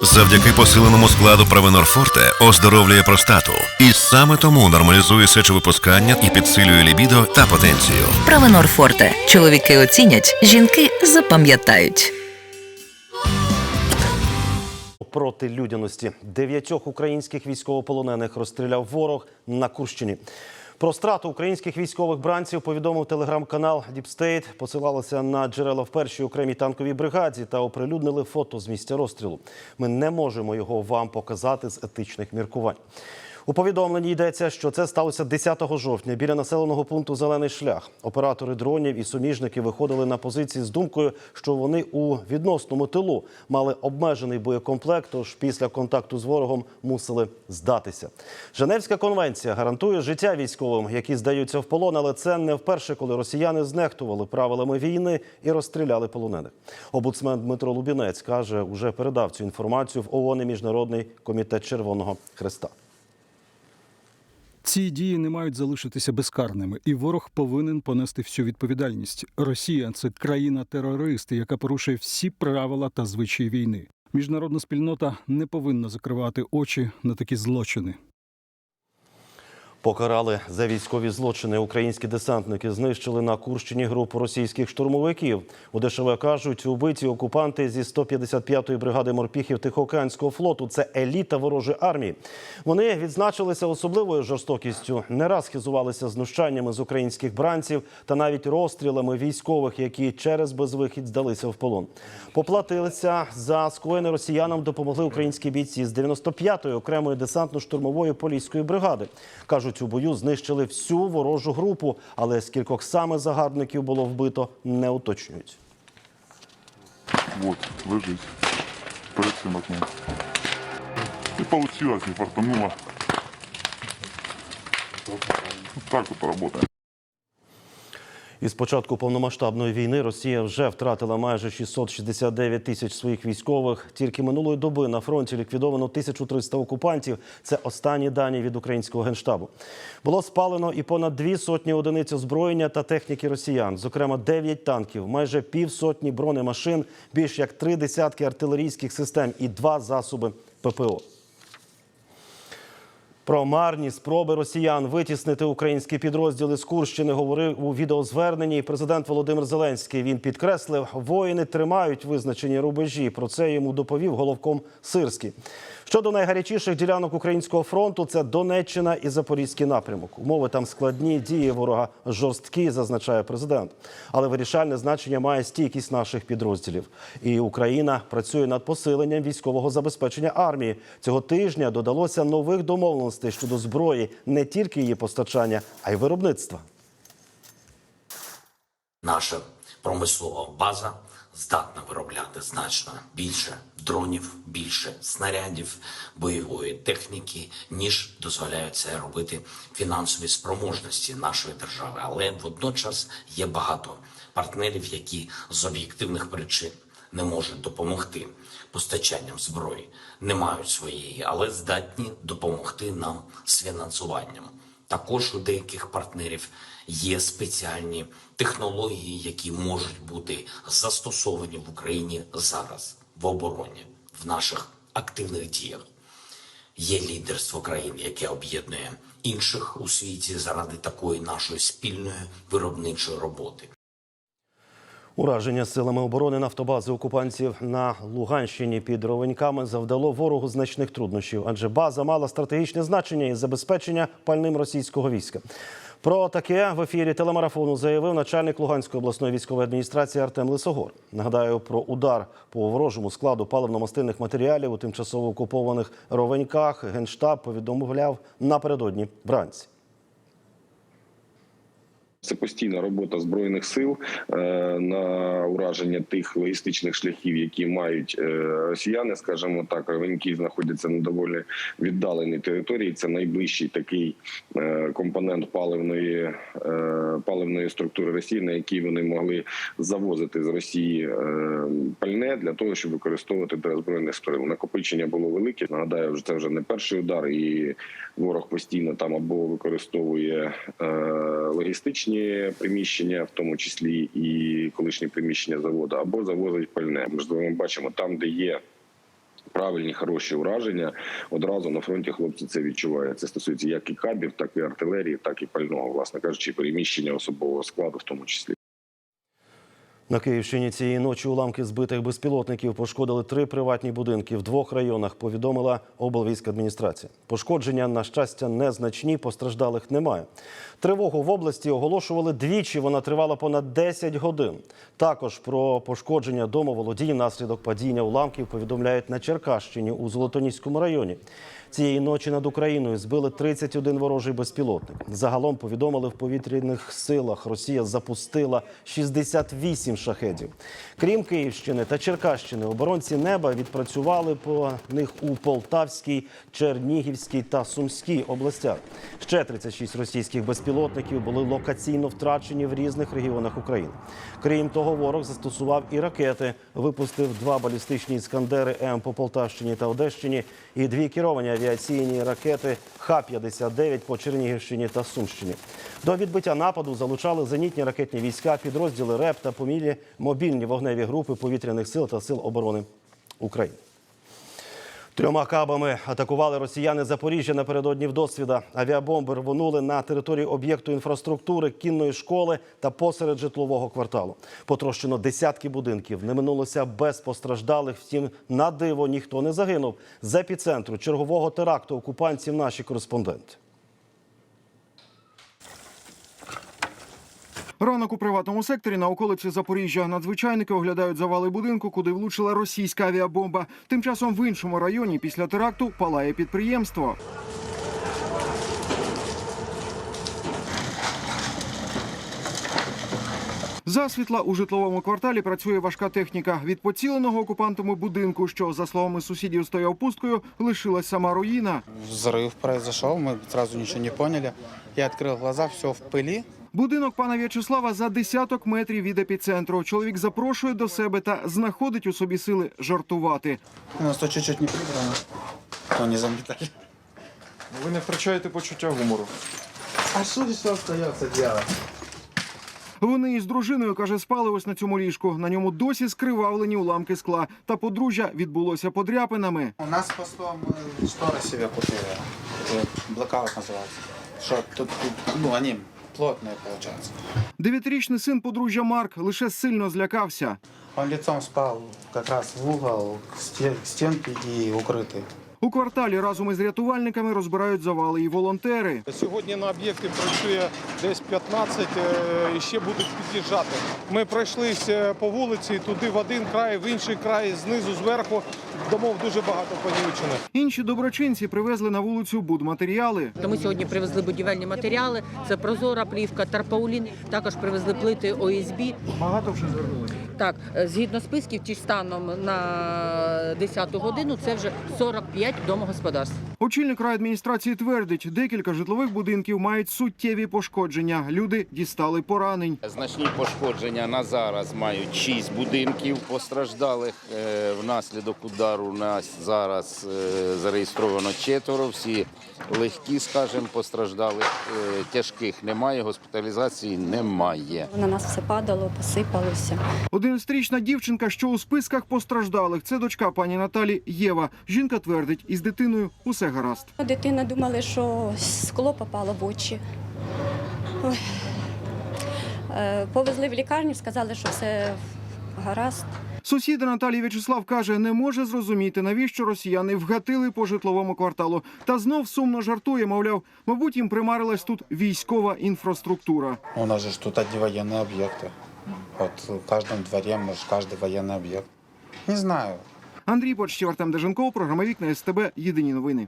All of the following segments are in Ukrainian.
Завдяки посиленому складу Провенор Форте оздоровлює простату. І саме тому нормалізує сечовипускання і підсилює лібідо та потенцію. Правонор Форте. Чоловіки оцінять, жінки запам'ятають. проти людяності. Дев'ятьох українських військовополонених розстріляв ворог на Курщині. Про страту українських військових бранців повідомив телеграм-канал Діпстейт. Посилалися на джерела в першій окремій танковій бригаді та оприлюднили фото з місця розстрілу. Ми не можемо його вам показати з етичних міркувань. У повідомленні йдеться, що це сталося 10 жовтня біля населеного пункту Зелений шлях. Оператори дронів і суміжники виходили на позиції з думкою, що вони у відносному тилу мали обмежений боєкомплект. Тож після контакту з ворогом мусили здатися. Женевська конвенція гарантує життя військовим, які здаються в полон, але це не вперше, коли росіяни знехтували правилами війни і розстріляли полонених. Обуцмен Дмитро Лубінець каже, уже передав цю інформацію в ООН і Міжнародний комітет Червоного Хреста. Ці дії не мають залишитися безкарними, і ворог повинен понести всю відповідальність. Росія це країна-терорист, яка порушує всі правила та звичаї війни. Міжнародна спільнота не повинна закривати очі на такі злочини. Покарали за військові злочини. Українські десантники знищили на Курщині групу російських штурмовиків. У ДШВ кажуть, убиті окупанти зі 155-ї бригади морпіхів Тихоокеанського флоту. Це еліта ворожої армії. Вони відзначилися особливою жорстокістю. Не раз хизувалися знущаннями з українських бранців та навіть розстрілами військових, які через безвихідь здалися в полон. Поплатилися за скоєне росіянам. Допомогли українські бійці з 95-ї окремої десантно-штурмової поліської бригади. кажуть, у бою знищили всю ворожу групу, але скількох саме загарбників було вбито, не уточнюють. Вот, лежить. Перед цим окном. І получилось, не фартануло. Так от работаем. Із початку повномасштабної війни Росія вже втратила майже 669 тисяч своїх військових. Тільки минулої доби на фронті ліквідовано 1300 окупантів. Це останні дані від українського генштабу. Було спалено і понад дві сотні одиниць озброєння та техніки росіян, зокрема 9 танків, майже півсотні бронемашин, більш як три десятки артилерійських систем і два засоби ППО. Про марні спроби росіян витіснити українські підрозділи з Курщини говорив у відеозверненні президент Володимир Зеленський. Він підкреслив, воїни тримають визначені рубежі. Про це йому доповів головком Сирський. Щодо найгарячіших ділянок українського фронту, це Донеччина і Запорізький напрямок. Умови там складні, дії ворога жорсткі, зазначає президент. Але вирішальне значення має стійкість наших підрозділів. І Україна працює над посиленням військового забезпечення армії. Цього тижня додалося нових домовленостей щодо зброї, не тільки її постачання, а й виробництва. наша промислова база здатна виробляти значно більше дронів, більше снарядів, бойової техніки, ніж дозволяють це робити фінансові спроможності нашої держави. Але водночас є багато партнерів, які з об'єктивних причин не можуть допомогти постачанням зброї, не мають своєї, але здатні допомогти нам з фінансуванням. Також у деяких партнерів є спеціальні технології, які можуть бути застосовані в Україні зараз в обороні, в наших активних діях. Є лідерство країн, яке об'єднує інших у світі заради такої нашої спільної виробничої роботи. Ураження силами оборони нафтобази окупантів на Луганщині під Ровеньками завдало ворогу значних труднощів, адже база мала стратегічне значення і забезпечення пальним російського війська. Про таке в ефірі телемарафону заявив начальник Луганської обласної військової адміністрації Артем Лисогор. Нагадаю про удар по ворожому складу паливно-мастильних матеріалів у тимчасово окупованих Ровеньках. Генштаб повідомляв напередодні вранці. Це постійна робота збройних сил е, на ураження тих логістичних шляхів, які мають е, росіяни, скажімо так, ровеньки знаходяться на доволі віддаленій території. Це найближчий такий е, компонент паливної паливної структури Росії, на який вони могли завозити з Росії пальне для того, щоб використовувати для збройних сил. Накопичення було велике. Нагадаю, це вже не перший удар, і ворог постійно там або використовує е, логістичні приміщення, в тому числі і колишні приміщення заводу, або завозить пальне. Можливо, ми бачимо там, де є Правильні хороші ураження одразу на фронті хлопці це відчувають. Це стосується як і кабів, так і артилерії, так і пального, власне кажучи, переміщення особового складу, в тому числі. На Київщині цієї ночі уламки збитих безпілотників пошкодили три приватні будинки в двох районах. Повідомила облвійськадміністрація. Пошкодження, на щастя, незначні, постраждалих немає. Тривогу в області оголошували двічі. Вона тривала понад 10 годин. Також про пошкодження домоволодінь внаслідок падіння уламків повідомляють на Черкащині у Золотоніському районі. Цієї ночі над Україною збили 31 ворожий безпілотник. Загалом повідомили в повітряних силах. Росія запустила 68 шахедів. Крім Київщини та Черкащини, оборонці неба відпрацювали по них у Полтавській, Чернігівській та Сумській областях. Ще 36 російських безпілотників були локаційно втрачені в різних регіонах України. Крім того, ворог застосував і ракети. Випустив два балістичні іскандери М по Полтавщині та Одещині і дві керовані авіаційні ракети Х-59 по Чернігівщині та Сумщині. До відбиття нападу залучали зенітні ракетні війська, підрозділи РЕП та помілі мобільні вогневі групи повітряних сил та сил оборони України. Трьома кабами атакували росіяни Запоріжжя напередодні вдосвіда. Авіабомби рвонули на території об'єкту інфраструктури, кінної школи та посеред житлового кварталу. Потрощено десятки будинків. Не минулося без постраждалих. Втім, на диво ніхто не загинув. З епіцентру чергового теракту окупантів наші кореспонденти. Ранок у приватному секторі на околиці Запоріжжя. Надзвичайники оглядають завали будинку, куди влучила російська авіабомба. Тим часом в іншому районі після теракту палає підприємство. Засвітла у житловому кварталі працює важка техніка. Від поціленого окупантами будинку, що за словами сусідів стояв пусткою, лишилась сама руїна. Взрыв произошел, мы сразу ничего не поняли. Я открыл глаза, все в пыли. Будинок пана В'ячеслава за десяток метрів від епіцентру. Чоловік запрошує до себе та знаходить у собі сили жартувати. У нас тут чуть-чуть не прибрано. То не заметали. Ви не втрачаєте почуття гумору. А что здесь остается делать? Вони із дружиною каже, спали ось на цьому ліжку. На ньому досі скривавлені уламки скла. Та подружжя відбулося подряпинами. У нас спасло, мы шторы себе купили. Это Блокаут называется. Что тут, тут, ну, они плотные получаются. Дев'ятирічний син подружжя Марк лише сильно злякався. Он лицом спал как раз в угол к сте- к стенке и укрытый. У кварталі разом із рятувальниками розбирають завали і волонтери. Сьогодні на об'єкті працює десь 15 е, і ще будуть під'їжджати. Ми пройшлися по вулиці туди в один край, в інший край, знизу, зверху. Домов дуже багато понівечених. Інші доброчинці привезли на вулицю будматеріали. Ми сьогодні привезли будівельні матеріали. Це прозора плівка, тарпаулін. Також привезли плити ОСБ. Багато вже звернулися. Так, е, згідно списків, ж станом на 10 годину це вже 45 домогосподарств. Очільник райадміністрації твердить, декілька житлових будинків мають суттєві пошкодження. Люди дістали поранень. Значні пошкодження на зараз мають шість будинків постраждалих. Е, Внаслідок удару у нас зараз е, зареєстровано четверо. Всі легкі, скажімо, постраждалих е, тяжких немає, госпіталізації немає. На нас все падало, посипалося. 11-річна дівчинка, що у списках постраждалих, це дочка пані Наталі Єва. Жінка твердить, із дитиною усе гаразд. Дитина думала, що скло попало в очі. Ой. Е, Повезли в лікарню, сказали, що все гаразд. Сусід Наталії В'ячеслав каже, не може зрозуміти, навіщо росіяни вгатили по житловому кварталу. Та знов сумно жартує, мовляв, мабуть, їм примарилась тут військова інфраструктура. У нас же ж тут одни военные объекты. Вот в каждом дворе, может, каждый военный объект. Не знаю. Андрій Почтів, Артем Деженков, програма Вікна СТБ. Єдині новини.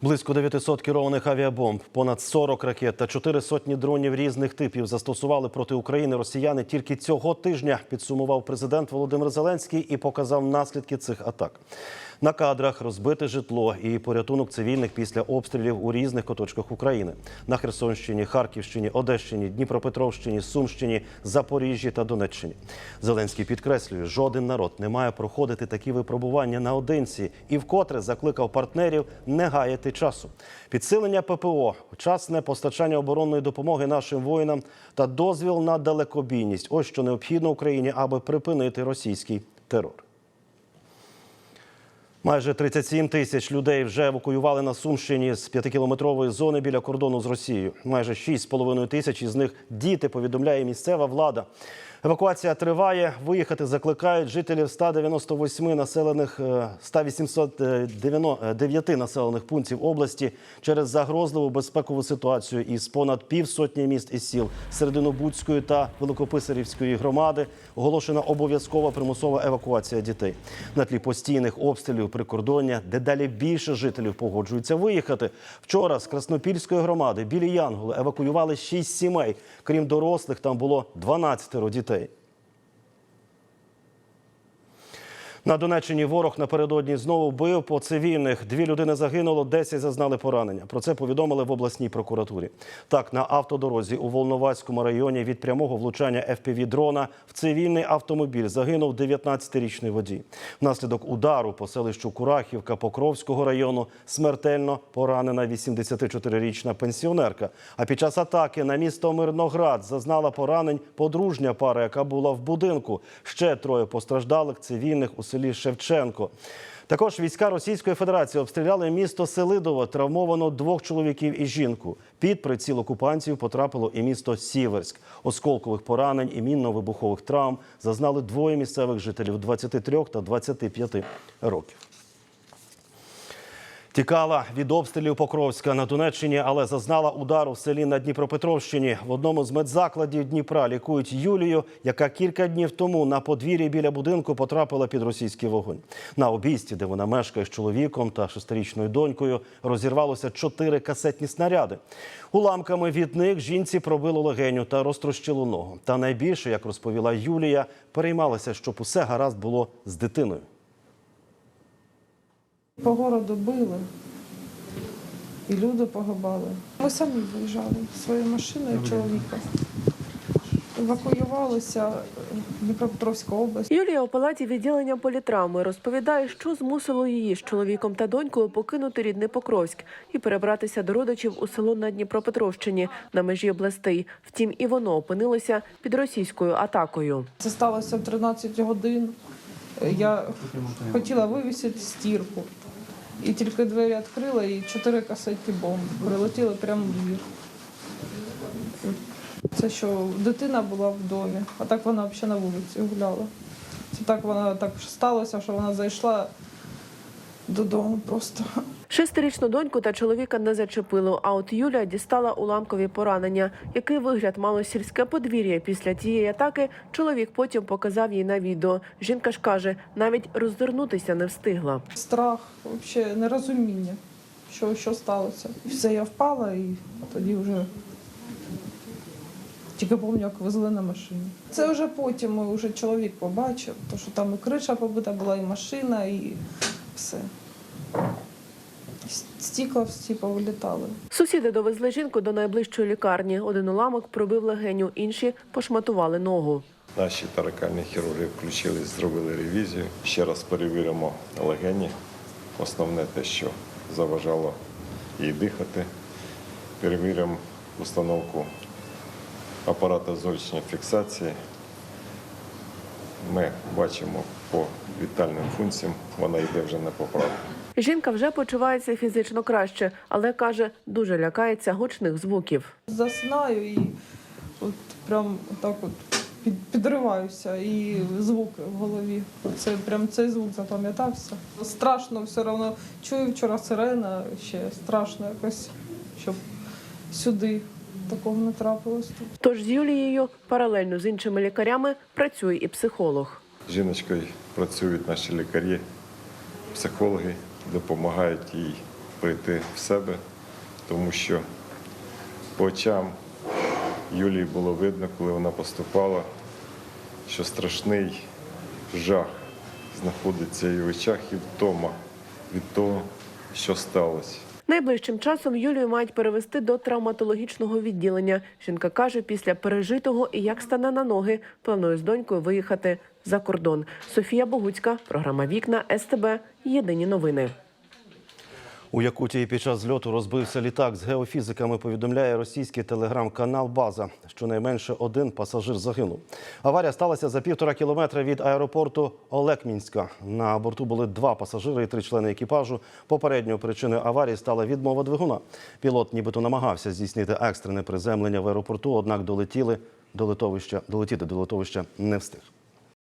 Близько 900 керованих авіабомб, понад 40 ракет та чотири сотні дронів різних типів застосували проти України росіяни тільки цього тижня. Підсумував президент Володимир Зеленський і показав наслідки цих атак. На кадрах розбите житло і порятунок цивільних після обстрілів у різних куточках України на Херсонщині, Харківщині, Одещині, Дніпропетровщині, Сумщині, Запоріжжі та Донеччині. Зеленський підкреслює, жоден народ не має проходити такі випробування наодинці і вкотре закликав партнерів не гаяти часу. Підсилення ППО, вчасне постачання оборонної допомоги нашим воїнам та дозвіл на далекобійність. Ось що необхідно Україні, аби припинити російський терор. Майже 37 тисяч людей вже евакуювали на Сумщині з п'ятикілометрової зони біля кордону з Росією. Майже 6,5 тисяч із них діти, повідомляє місцева влада. Евакуація триває. Виїхати закликають жителів 198 населених е, 189 населених пунктів області через загрозливу безпекову ситуацію із понад півсотні міст і сіл Серединобудської та Великописарівської громади оголошена обов'язкова примусова евакуація дітей. На тлі постійних обстрілів прикордоння дедалі більше жителів погоджуються виїхати. Вчора з Краснопільської громади білі Янголи евакуювали 6 сімей. Крім дорослих, там було 12 дітей. décréterait На Донеччині ворог напередодні знову бив по цивільних. Дві людини загинуло, 10 зазнали поранення. Про це повідомили в обласній прокуратурі. Так, на автодорозі у Волноваському районі від прямого влучання FPV-дрона в цивільний автомобіль загинув 19-річний водій. Внаслідок удару по селищу Курахівка Покровського району смертельно поранена 84-річна пенсіонерка. А під час атаки на місто Мирноград зазнала поранень подружня пара, яка була в будинку. Ще троє постраждалих цивільних у селі Шевченко. Також війська Російської Федерації обстріляли місто Селидово. Травмовано двох чоловіків і жінку. Під приціл окупантів потрапило і місто Сіверськ. Осколкових поранень і мінно-вибухових травм зазнали двоє місцевих жителів 23 та 25 років. Тікала від обстрілів Покровська на Донеччині, але зазнала удару в селі на Дніпропетровщині. В одному з медзакладів Дніпра лікують Юлію, яка кілька днів тому на подвір'ї біля будинку потрапила під російський вогонь. На обійсті, де вона мешкає з чоловіком та шестирічною донькою, розірвалося чотири касетні снаряди. Уламками від них жінці пробило легеню та розтрощило ногу. Та найбільше, як розповіла Юлія, переймалася, щоб усе гаразд було з дитиною. По городу били, і люди погибали. Ми самі виїжджали своєю машиною чоловіка. Евакуювалися в Дніпропетровську область. Юлія у палаті відділення політравми розповідає, що змусило її з чоловіком та донькою покинути рідний Покровськ і перебратися до родичів у село на Дніпропетровщині на межі областей. Втім, і воно опинилося під російською атакою. Це сталося в 13 годин. Я хотіла вивісити стірку. І тільки двері відкрила, і чотири касетні бомб прилетіли прямо в двір. Це що дитина була в домі, а так вона взагалі на вулиці гуляла. Це так вона так сталося, що вона зайшла додому просто. Шестирічну доньку та чоловіка не зачепило. А от Юлія дістала уламкові поранення. Який вигляд мало сільське подвір'я після тієї атаки? Чоловік потім показав їй на відео. Жінка ж каже, навіть роззирнутися не встигла. Страх, взагалі нерозуміння, що, що сталося. І все, я впала і тоді вже тільки пам'ятаю, як везли на машині. Це вже потім вже чоловік побачив, то що там і криша побита була, і машина, і все. Стікла всі повилітали. Сусіди довезли жінку до найближчої лікарні. Один уламок пробив легеню, інші пошматували ногу. Наші таракальні хірурги включились, зробили ревізію. Ще раз перевіримо легені. Основне те, що заважало їй дихати. Перевіримо установку апарата зовнішньої фіксації. Ми бачимо по вітальним функціям, вона йде вже на поправку. Жінка вже почувається фізично краще, але каже, дуже лякається гучних звуків. Засинаю і от прям так от під, підриваюся, і звук в голові. Це прям цей звук запам'ятався. Страшно все одно чую вчора сирена, ще страшно якось, щоб сюди такого не трапилось тут. Тож з Юлією паралельно з іншими лікарями працює і психолог. З жіночкою працюють наші лікарі, психологи, допомагають їй прийти в себе, тому що по очам Юлії було видно, коли вона поступала, що страшний жах знаходиться і в очах, і вдома від того, що сталося. Найближчим часом Юлію мають перевести до травматологічного відділення. Жінка каже, після пережитого і як стане на ноги, планує з донькою виїхати за кордон. Софія Богуцька, програма Вікна СТБ. Єдині новини. У Якутії під час зльоту розбився літак з геофізиками. Повідомляє російський телеграм-канал База. Щонайменше один пасажир загинув. Аварія сталася за півтора кілометра від аеропорту Олекмінська. На борту були два пасажири і три члени екіпажу. Попередньою причиною аварії стала відмова двигуна. Пілот нібито намагався здійснити екстрене приземлення в аеропорту, однак долетіли до литовища, долетіти до литовища не встиг.